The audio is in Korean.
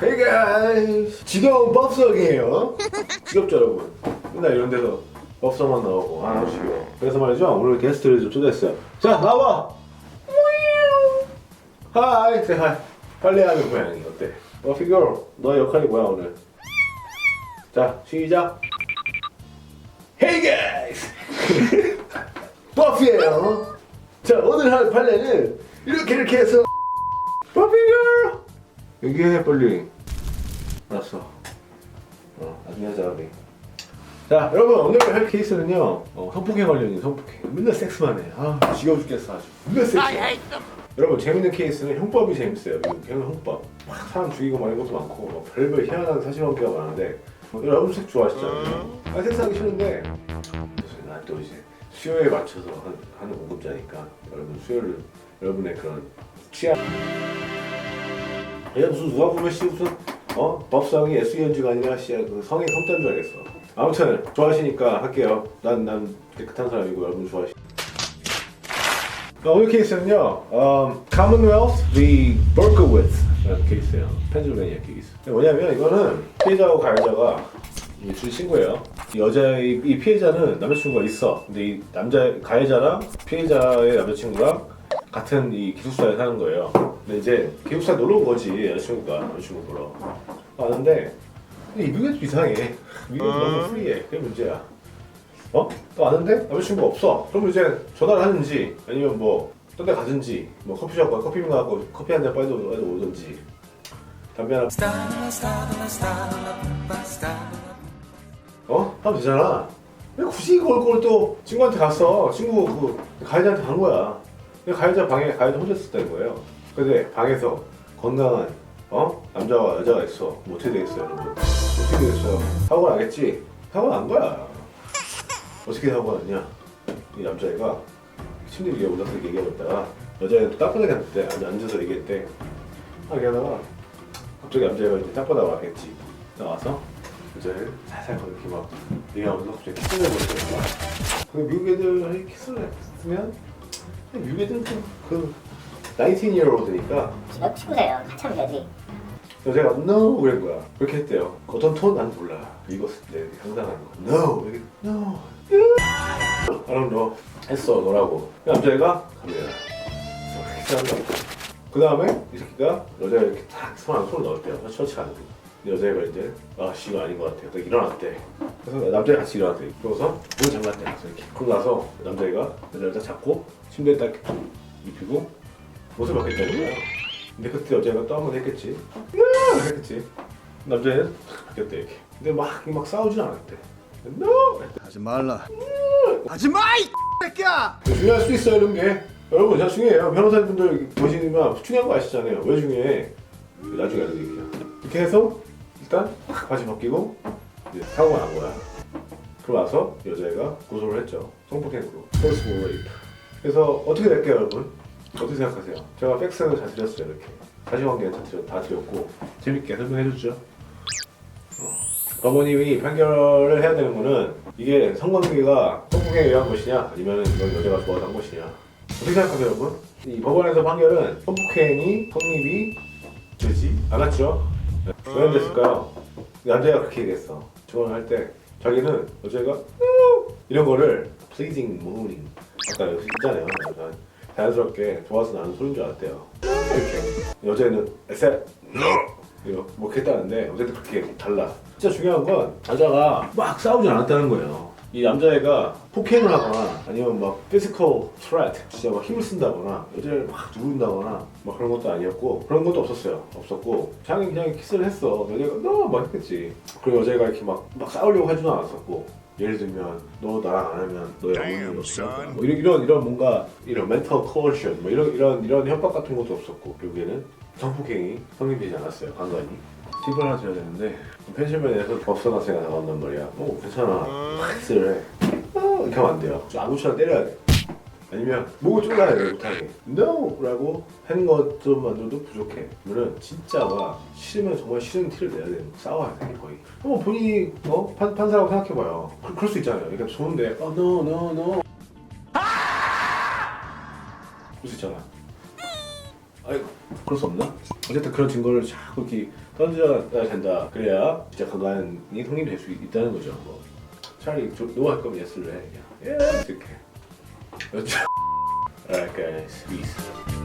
Hey guys 지겨운 법석이에요. 지겹죠 여러분? 맨날 이런 데서 법석만 나오고. 아 지겨워. 그래서 말이죠 오늘 게스트를 좀 초대했어요. 자 나와! 하이 세 하이. 빨래하는 고양이 어때? 버피 girl 너의 역할이 뭐야 오늘? 자 시작. Hey guys! 버피예요. 자 오늘 할 빨래는 이렇게 이렇게 해서 얘기해 빨리. 알았어. 어 나중에 하자 우리. 자 여러분 오늘 할 케이스는요 어, 성폭행 관련인 성폭행. 맨날 섹스만 해아 지겨워 죽겠어 아주. 맨날 섹스 여러분 재밌는 케이스는 형법이 재밌어요. 그냥 형법. 막 사람 죽이고 막 이런 것도 많고 막 별별 희한한 사실관계가 많은데 어, 여러분 섹스 좋아하시잖아요. 아 섹스하기 싫은데 난또 이제 수요에 맞춰서 한, 하는 공급자니까 여러분 수요를 여러분의 그런 취향 얘 무슨 누가 보면 씨 무슨 어 법성이 SENG가 아니라 씨그 성의 성자인 줄 알겠어. 아무튼 좋아하시니까 할게요. 난 난 깨끗한 사람이고 여러분 좋아하시. 자, 오늘 케이스는요, um, Commonwealth v. Berkowitz 케이스예요. 펜실베니아 케이스. 뭐냐면 이거는 피해자하고 가해자가 이 둘이 친구예요. 이 여자의 이 피해자는 남자친구가 있어. 근데 이 남자 가해자랑 피해자의 남자친구랑 같은 이 기숙사에 사는 거예요. 근데 이제 기숙사 놀러 온 거지 여자친구가 남자친구 보러 왔는데 근데 이 미국이 좀 이상해. 미국이 너무 프리해. 그게 문제야. 어? 또 왔는데 남자친구가 없어. 그럼 이제 전화를 하는지 아니면 뭐 딴 데 가든지 뭐 커피숍 가 커피 가고 커피 한 잔 빨리 오든지 담배 하나 어? 하면 되잖아. 왜 굳이 그걸 그걸 또 친구한테 갔어? 친구 그 가해자한테 간 거야. 근데 가해자 방에 가해자 혼자 있었다는 거예요. 근데 방에서 건강한 어 남자와 여자가 있어. 뭐 어떻게 되겠어요, 여러분? 어떻게 되겠어요? 사고 나겠지? 사고 난 거야. 어떻게 사고 났냐? 이 남자애가 침대 위에 올라서 얘기하고 있다가 여자애는 또 땅바닥에 앉았대. 앉- 앉아서 얘기했대. 아, 얘기하다가 갑자기 남자애가 이제 땅바닥 와겠지. 나와서 여자를 살살 이렇게 막 얘기하면서 갑자기 키스를 해버렸어요. 그 미국 애들 키스를 했으면 미국 애들은 좀그 19year old니까 저 친구세요. 같이 하면 되지. 여자가 no 그런 거야. 그렇게 했대요. 어떤 톤 난 몰라. 읽었을 때 상상하는 거. no 이렇게 no I don't know 했어 너라고. 그 남자애가 갑니다. 키스한다. 그 다음에 이 새끼가 여자가 이렇게 탁 손 안에 손을 넣었대요. 처치 안 돼. 근데 여자애가 이제 아 씨가 아닌 것 같아. 딱 일어났대. 그래서 남자애가 같이 일어났대. 그러고서 문을 잠갔대. 그래서 이렇게. 그러고 나서 남자애가 여자를 딱 잡고 침대에 딱 입히고 옷을 벗겠다는 거야. 근데 그때 여자애가 또 한 번 했겠지. 으아! 했겠지. 남자애는 바뀌었대 이렇게. 근데 막, 막 싸우진 않았대. No! 하지 말라. 하지 마! 이 새끼야! 중요할 수 있어요 이런 게. 여러분 진짜 중요해요. 변호사분들 보시면 중요한 거 아시잖아요. 왜 중요해? 나중에 알려드릴게요. 이렇게 해서 일단 바지 벗기고 이제 사고가 난 거야. 나서 여자애가 고소를 했죠. 성폭행으로. forcible rape. 그래서 어떻게 될게요 여러분? 어떻게 생각하세요? 제가 팩스를 다 드렸어요 이렇게. 사실관계 다, 드렸, 다 드렸고 재밌게 설명해 줬죠. 어. 어머님이 판결을 해야 되는 거는 이게 성관계가 성폭행에 의한 것이냐 아니면 이건 여자가 좋아서 한 것이냐 어떻게 생각하세요 여러분? 이 법원에서 판결은 성폭행이 성립이 되지 않았죠 네. 왜 안 됐을까요? 남자가 그렇게 얘기했어. 증언을 할 때 자기는 여자가 "으" 이런 거를 pleasing mooning 아까 여기 있잖아요. 약간 자연스럽게 좋아서 나는 소리인 줄 알았대요. 이렇게. 여자애는 에세 이거 뭐 했다는데 어쨌든 그렇게 달라. 진짜 중요한 건 여자가 막 싸우진 않았다는 거예요 이 남자애가 폭행을 하거나 아니면 막 physical threat 진짜 막 힘을 쓴다거나 여자를 막 누른다거나 막 그런 것도 아니었고 그런 것도 없었어요. 없었고 자기 그냥 키스를 했어. 여자가 너무 막 했겠지. 그리고 여자가 이렇게 막, 막 싸우려고 하지는 않았었고 예를 들면 너 나랑 안 하면 너의 어머니는 어떻게 할 거야 뭐 이런, 이런 이런 뭔가 이런 mental coercion 뭐 이런 이런 이런 협박 같은 것도 없었고 결국에는 성폭행이 성립되지 않았어요. 간간히 팁을 드려야 되는데 펜실베니아에서 법사가세가 나온단 말이야. 어 괜찮아. 키스를 해. 어, 이렇게 하면 안 돼요. 좀 아무렇지나 때려야 돼. 아니면 목을 졸라야 돼 못하게. No! 라고 하는 것만으로도 부족해. 그러면 진짜가 싫으면 정말 싫은 티를 내야 돼 싸워야 돼 거의. 한번 본인이 어? 판, 판사라고 생각해봐요. 그, 그럴 수 있잖아요. 그러니까 좋은데 어 no no no. 그럴 수 있잖아 아니 그럴 수 없나? 어쨌든 그런 증거를 자꾸 이렇게 던져야 된다. 그래야 진짜 강간이 성립될 수 있다는 거죠. 뭐. 차라리 좀 노할 거면 예스를 해. 예, 이렇게. Alright guys, peace.